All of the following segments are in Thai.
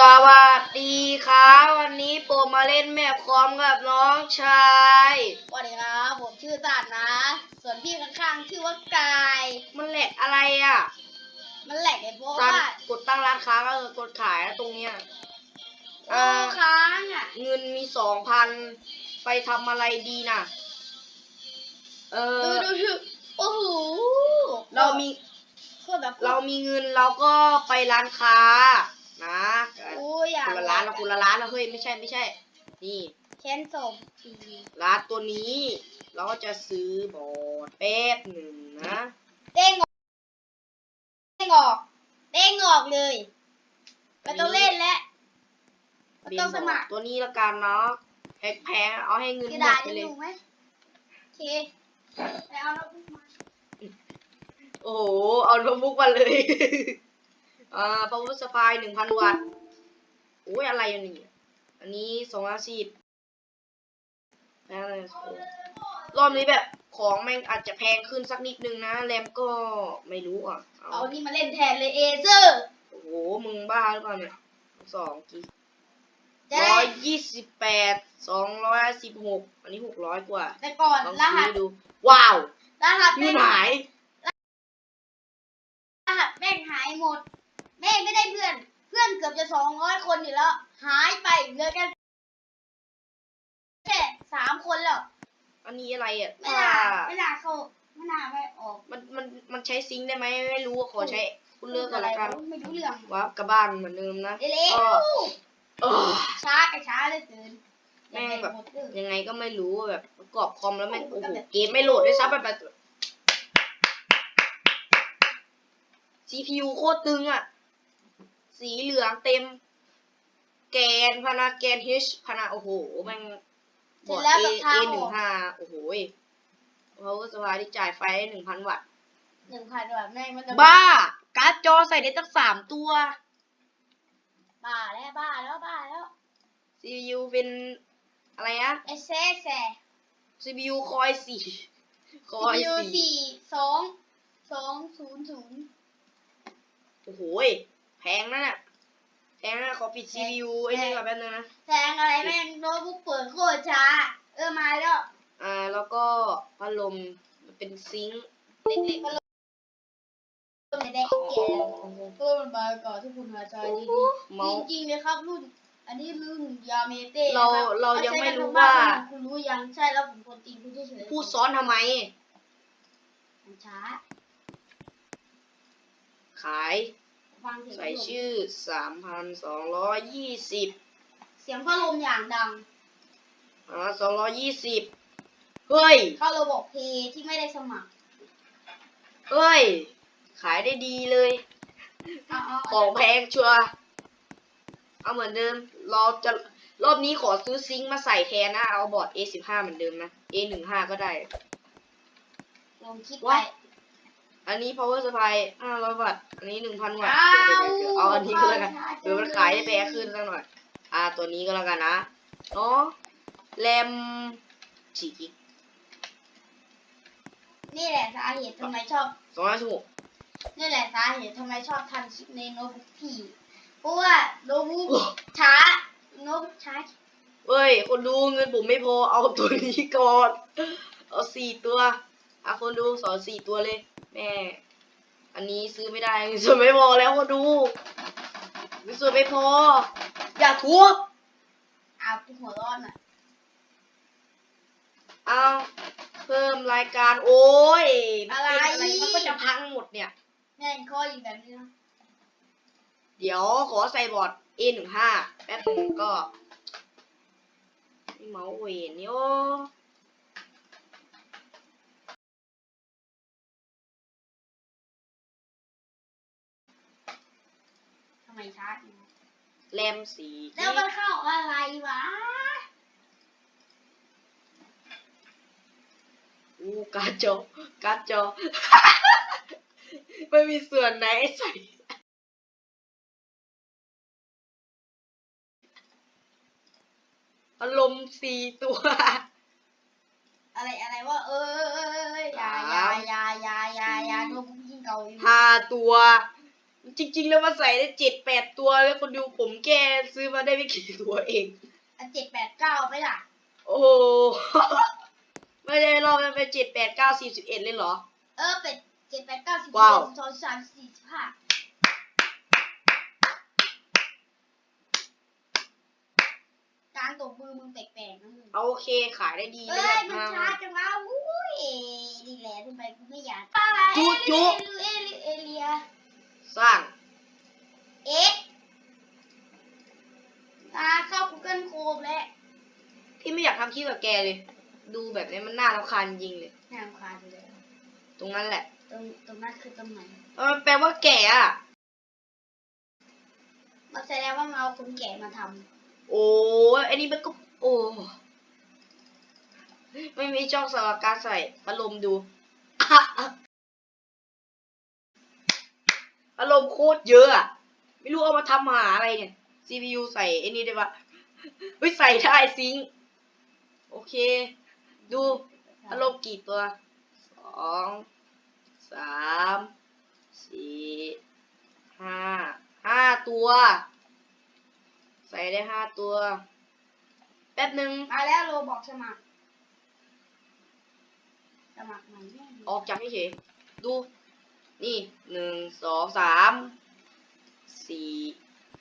สวัสดีครับวันนี้ผมมาเล่นแมปคอมกับน้องชายสวัสดีครับผมชื่อตาดนะ ส่วนพี่ข้างๆชื่อว่ากาย มันแหลกอะไรอะมันแหลกไอ้โบ๊ะตั้งว่ากดตั้งร้านค้าก็เออกดขายแล้วตรงเนี้ยโอ้ค้างอะ เงินมีสองพันไปทำอะไรดีน่ะ เอดูอ ดูดูโอ้โหเรามีโคตรแบบเรามีเงินเราก็ไปร้านค้า นะโอ้ยอยากคนละร้านละคนละร้านละเฮ้ยไม่ใช่ไม่ใช่ นี่เค้นสมร้านตัวนี้ เราก็จะซื้อบอร์ดแป๊บหนึ่งนะเด้งออกเด้งออกเด้งออกเลยไม่ต้องเล่นแล้วไม่ต้องสมัครตัวนี้ละกันเนาะแพงๆเอาให้เงินกระหมดาดษไปยังเลอยยู่ไหมโอเคไปเอาโน้ตบุ๊กมาโอ้โหเอาโน้ตบุ๊กมาเลย อ่า power supply หนึ่งพันวัตต์โอ้ยอะไรอันนี้อันนี้สองร้อยสิบแล้วอะไรโอ้รอบนี้แบบของแม่งอาจจะแพงขึ้นสักนิดนึงนะ แรมก็ไม่รู้อะ เอาเอานี่มาเล่นแทนเลยเอเซอร์ โอ้โห มึงบ้าหรือเปล่าเนี่ยสองกิกจะร้ได้อยยี่สิบแปดสองร้อยสิบหกอันนี้หกร้อยกว่า แต่ก่อนลองรหัซื้สอดู ว้าว รหัสเงิแม่นงหาย รหัสแม่งหายหมด แม่งไม่ได้เพื่อน เพื่อนเกือบจะสองร้อยคนอยู่แล้ว หายไปเหลือกันแค่สามคนแล้ว อันนี้อะไรอะไม่ถ้าน่าไม่น่าเข้าไม่น่าไม่ออก มันมันมันใช้ซิงค์ได้ไหมไม่รู้อะขอใช้คุณเลือกก่อนละกันไม่รู้เรื่องวับกระบ้านเหมือนเดิมนะเร็วก็เออๆช้ากับช้าเหลยเกินแม่งแบบหมดเลยยังไงก็ไม่รู้อะแบบประกอบคอมแล้วแม่งโอ้โหเกมไม่โหลดด้วยซ้ำแบบแบบ CPU โคตรตึงอะ สีเหลืองเต็ม แกนพนาแกน H พนาโอ้โหแม่งบอร์ด A A หนึ่งห้าโอ้โหยเขาก็สบายที่จ่ายไฟหนึ่งพันวัตต์หนึ่งพันแบบแม่งมันจะบ้า การ์ดจอใส่ได้ตั้งสามตัว บ้าแล้วบ้าแล้วบ้าแล้ว CPU เป็นอะไรนะเอเซแซ CPU คอยสี่คอยยูสี่สี่สองสองศูนย์ศูนย์โอ้โหยแพงนะเนี่ยแพงนะขอปิด CPU ไอ้นี่ก่อนแป๊บนึงนะแทงอะไรแม่งโน้ตบุ๊กเปิดโคตรช้า เออมาแล้ว อ่าแล้วก็พัดลมมันเป็นซิงค์เล็กตัวไหนได้แก่ตัวมันบาก่อนที่คุณหาใช้ดีๆเมาส์ๆจริงๆเลยครับรุ่น อันนี้รุ่นยาเมเต้เรานะคบเรายังไม่รู้เอใช้กันว่าทั้งบ้นคุณรู้ยังใช่แล้วผมคนตีนคุณเฉยๆพูดซ้อนทำไมมันช้า ขาย ฟังเสียงใส่ชื่อสามพันสองร้อยยี่สิบเสียงพัดลมอย่างดังอ่าสองร้อยยี่สิบเฮ้ย เข้าระบบเพย์ที่ไม่ได้สมัครเฮ้ย ขายได้ดีเลย เอาเอาของแพงชัวร์เอาเหมือนเดิม เราจะรอบนี้ขอซื้อซิงค์มาใส่แทนนะ เอาบอร์ด A15 เหมือนเดิมนะ A15 ก็ได้ ลองคิดว่าไป อันนี้ power supply 500 วัตต์ อันนี้ 1,000 วัตต์อ้าวเดี๋ยวๆๆเอาอันนี้ก็แล้วกันเอาเดี๋ยวมันขายได้แพงขึ้นสักหน่อย อ่า ตัวนี้ก็แล้วกันนะ เนาะแรม4กิกนี่แหละสาเหตุทำไมชอบ216นี่แหละสาเหตุทำไมชอบทำคลิปในโน้ตบุ๊กพี่ เพราะว่าโน้ตบุ๊กช้า โน้ตบุ๊กช้าเฮ้ย คนดูเงินผมไม่พอ เอาตัวนี้ก่อน เอาสี่ตัว อะคนดูสอนสี่ตัวเลย แม่ อันนี้ซื้อไม่ได้เงินส่วนไม่พอแล้วคนดูเงินส่วนไม่พอ อย่าทุบอาบหัวร้อนอะเอาเพิ่มรายการโอ้ยมันเป็นอะไรมันก็จะพังหมดเนี่ย แม่งข้ออยู่แบบนี้นะเดี๋ยวขอใส่บอร์ด A15 แป๊บนึงก็นี่เมาส์เวนนี่โอ ไมช้าจังวะแรมสี่แล้วมันเข้าอะไรวะอู้การ์ดจอการ์ดจอ ไม่มีส่วนไหนใส่พัดลมสี่ตัว อะไรอะไรว่าเออเออเออเอออย่าอย่าอย่าอย่าอย่าอย่าโน้ตบุ๊กยิ่งเก่าอยู่ห้าตัว จริง ๆ แล้วมาใส่ได้เจ็ดแปดตัวแล้วคนดูผมแค่ซื้อมาได้ไม่กี่ตัวเอง อันเจ็ดแปดเก้าไปล่ะ โอ้โห ไม่ได้รอบมันเป็นเจ็ดแปดเก้าสิบสิบเอ็ดเลยเหรอ เออเป็ดเจ็ดแปดเก้าสิบว้าวสิบสองสามสี่สิบห้าการตบมือมึงแปลกๆนะมึงเอาโอเคขายได้ดีเอ้เลยยมันช้าจังวะอุ้ยดีแหละทำไมกูไม่อยากจุ๊จุ๊ เอลิเอเลีย สร้างเอ๊ะตาเข้า Google Chrome แล้วพี่ไม่อยากทำคลิปกับแกเลย ดูแบบนี้มันน่ารำคาญจริงเลยน่ารำคาญเลย ตรงนั้นแหละตรงตรงนั้นคือตรงไหนเออมันแปลว่าแก่อะมันแสดงว่ามันเอาคนแก่มาทโอ้ยอันนี้มันก็ โอ้ ไม่มีช่องสำหรับการใส่พัดลมดู พัดลมโคตรเยอะอะไม่รู้เอามาทำหาอะไรเนี่ย CPU ใส่ไอ้นี่ได้ปะเฮ้ยใส่ได้ซิงค์โอเค ดูำพัดลมกี่ตัวสองสามสี่ห้าห้าตัว ใส่ได้ห้าตัว แป๊บหนึ่งมาแล้วโรบอกสมัครสมัครใหม่แน่ออกจากเฉยๆดู นี่หนึ่งสองสามสี่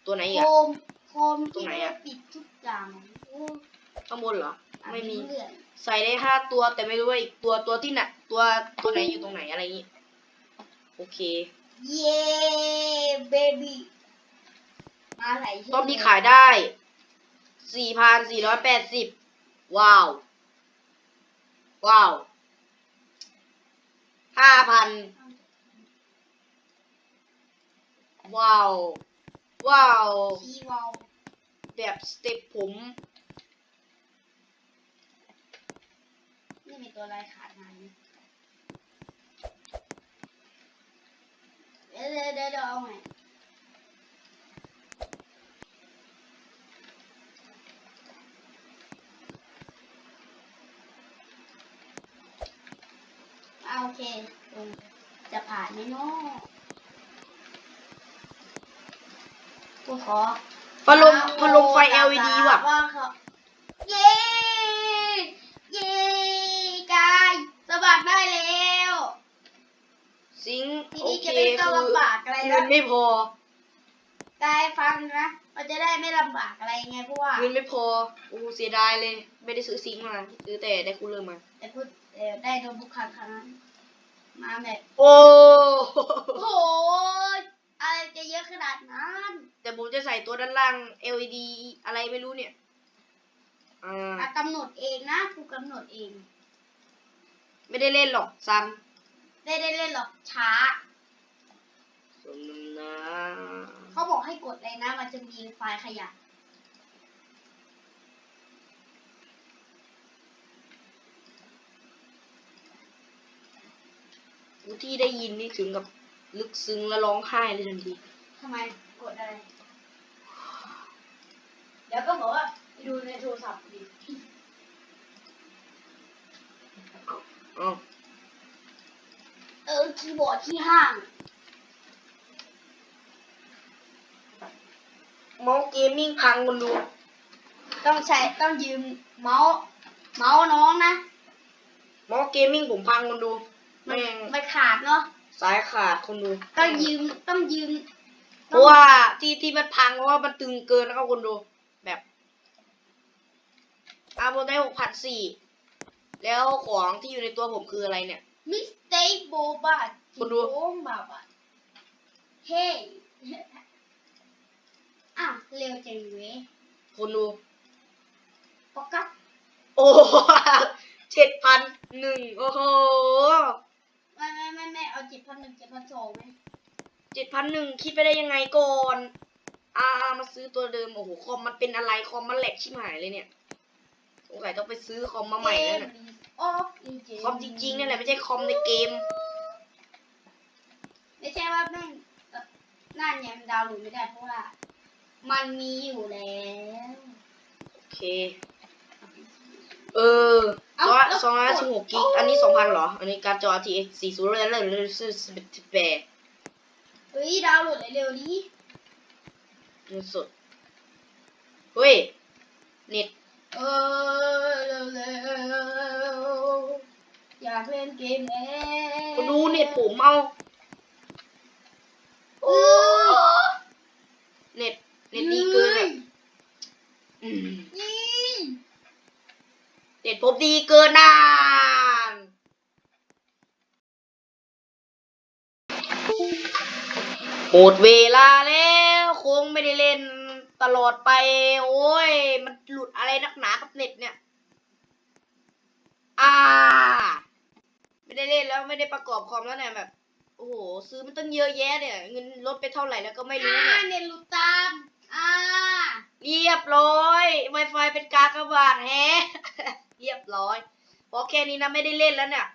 ตัวไหนอีกโคอะมโคมตรงที่ไหนไม่อะ ปิดทุกอย่างโอ้ข้างบนเหรออ่านไม่มีเรื่องใส่ได้ห้าตัวแต่ไม่รู้ว่าอีกตัวตัวที่ไหนตัวตัวไหนอยู่ตรงไหนอะไรอย่างงี้ โอเค เย้เบบี้มาไหลเช่รอบนี้ขายได้สี่พันสี่ร้อยแปดสิบว้าว ว้าวห้าพัน ว้าวว้าวทีวอลแบบสเต็ปผมนี่มีตัวอะไรขาดมาเนี่ยเดี๋ยวเดี๋ยวเดี๋ยวเดี๋ยวเอาใหม่อ่าโอเคลงจะผ่านไหมเนาะ กูขอพัดลมพัดลมไฟ LED ว่ะว่าเขาเย้ เย้กายสมัครได้แล้วซิงค์ทีโอนี้เคจะไม่ต้องคือลำบากอะไรเงิแล้วนไม่พอกายฟังนะมันจะได้ไม่ลำบากอะไรไงเพราะว่าเงินไม่พอโอ้เสียดายเลย ไม่ได้ซื้อซิงค์มาซื้อแต่ได้คูลเลอร์มา แต่พูดเอ่อได้โน้ตบุ๊กครั้งครั้งนั้นมาแบบโอ้ โอ้โห อะไรจะเยอะขนาดนั้นแต่ผมจะใส่ตัวด้านล่าง LED อะไรไม่รู้เนี่ยอ่าอะกำหนดเองนะกูกำหนดเอง ไม่ได้เล่นหรอกซันได้ได้เล่นหรอกช้า สมน้ำหน้าเขาบอกให้กดเลยนะ มันจะมีไฟล์ขยะที่ได้ยินนี่ถึงกับ ลึกซึ้งและร้องไห้เลยทันทีทำไมกดอะไร เดี๋ยวก็บอกว่าไปดูในโทรศัพท์ดิอ้าวเออคีย์บอร์ดที่ห้าง เมาส์เกมมิ่งพังคนดูต้องใช้ต้องยืมเมาส์เมาส์น้องนะ เมาส์เกมมิ่งผมพังคนดู มันแม่ง มันขาดเนาะ สายขาดคนดูต้องยืมต้องยืมเพราะว่าที่ที่มันพังเพราะว่ามันตึงเกินนะครับคนดู แบบอาผมได้หกพันสี่แล้วของที่อยู่ในตัวผมคืออะไรเนี่ยมิสเตคโบบาคุณดูโอ้บาบาเฮ้ยอ้าวเร็วจังเว้ยคนดูปกัดโอ้เจ็ดพันหนึ่งโอ้โห ไม่ไม่ไม่ไม่เอาเจ็ดพันหนึ่งเจ็ดพันสองไหมเจ็ดพันหนึ่งคิดไปได้ยังไงก่อน อ่ามาซื้อตัวเดิม โอ้โห คอมมันเป็นอะไร คอมมันแหลกชิบหายเลยเนี่ย สงสัยต้องไปซื้อคอมมาใหม่แล้วเนี่ยออฟอีเจคอมจริงๆนี่แหละไม่ใช่คอมในเกม ไม่ใช่ว่าแม่งเอ่อนั่นเนี่ยมันดาวน์โหลดไม่ได้เพราะว่า มันมีอยู่แล้ว โอเค เออเอ้าร้อยแล้ว สองร้อยสิบหกกิก อันนี้สองพันเหรอ อันนี้การ์ดจอ RTX สี่ศูนย์เลยเลยเลยซื้อสิบแปดโเฮ้ยดาวน์โหลดเร็วๆนี้เงินสดเฮ้ย เน็ต เออเร็วๆอยากเล่นเกมแล้วก็ดูเน็ตผมเอา เออ เน็ต เน็ตดีเกินแบบอืม นี่ เน็ ตผมดีเกินน่านหมดเวลาแล้วคงไม่ได้เล่นตลอดไป โอ้ย มันหลุดอะไรนักหนากับเน็ตเนี่ย อ่า ไม่ได้เล่นแล้วไม่ได้ประกอบคอมแล้วเนี่ยแบบ โอ้โห ซื้อมันตั้งเยอะแยะเนี่ย เงินลดไปเท่าไหร่แล้วก็ไม่รู้อ่าเนี่ยเน็ตหลุดตามอ่าเรียบร้อย Wi-Fi เป็นกากบาทแฮะ เรียบร้อยพอแค่นี้นะไม่ได้เล่นแล้วเนี่ย